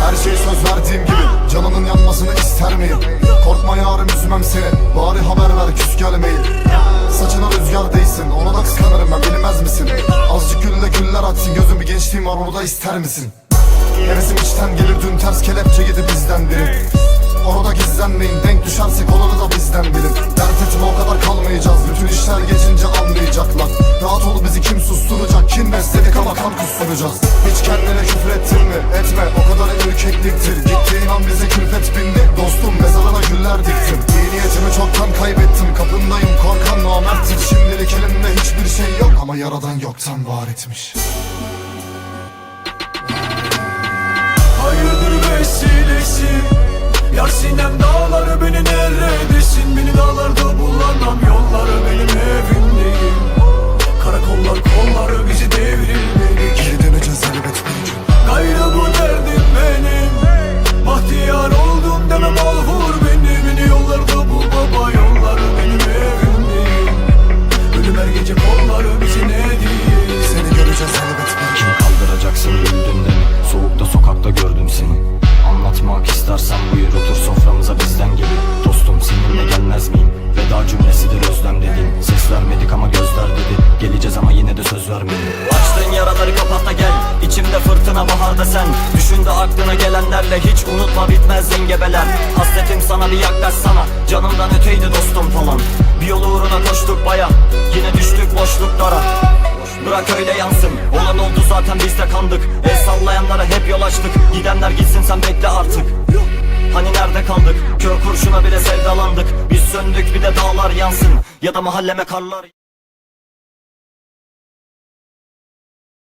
Her şey söz verdiğim gibi Canının yanmasını ister miyim? Korkma yarım üzmem seni Bari haber ver küs gelmeyin Saçına rüzgar değsin Ona da kıskanırım ben bilmez misin? Azıcık gülle güller açsın Gözüm bir gençliğim var onu da ister misin? Hevesim içten gelir dün ters kelep kusturacağız Hiç kendine küfür ettin mi? Etme. O kadar ürkekliktir Gittiğin an bize külfet bindi. Dostum mezarına güller diktim. İyi niyetimi çoktan kaybettim. Kapındayım korkan namerttir. Şimdilik elimde hiçbir şey yok. Ama yaradan yoktan var etmiş. Hayırdır vesilesi? Yar sinem dağları beni neredesin özlem dediğin Ses vermedik ama gözler dedi. Geleceğiz ama yine de söz vermedik Açtığın yaraları kapat da gel. İçimde fırtına baharda sen. Düşün de aklına gelenlerle hiç unutma bitmez engebeler Hasretim sana bir yaklaşsana Canımdan öteydi dostum falan. Bir yol uğruna koştuk baya. Yine düştük boşluklara. Bırak öyle yansın. Olan oldu zaten biz de kandık. El sallayanlara hep yol açtık. Gidenler gitsin sen bekle artık Hani nerede kaldık? Kör kurşuna bile sevdalandık. Biz söndük bir de dağlar yansın. Ya da mahalleme karlar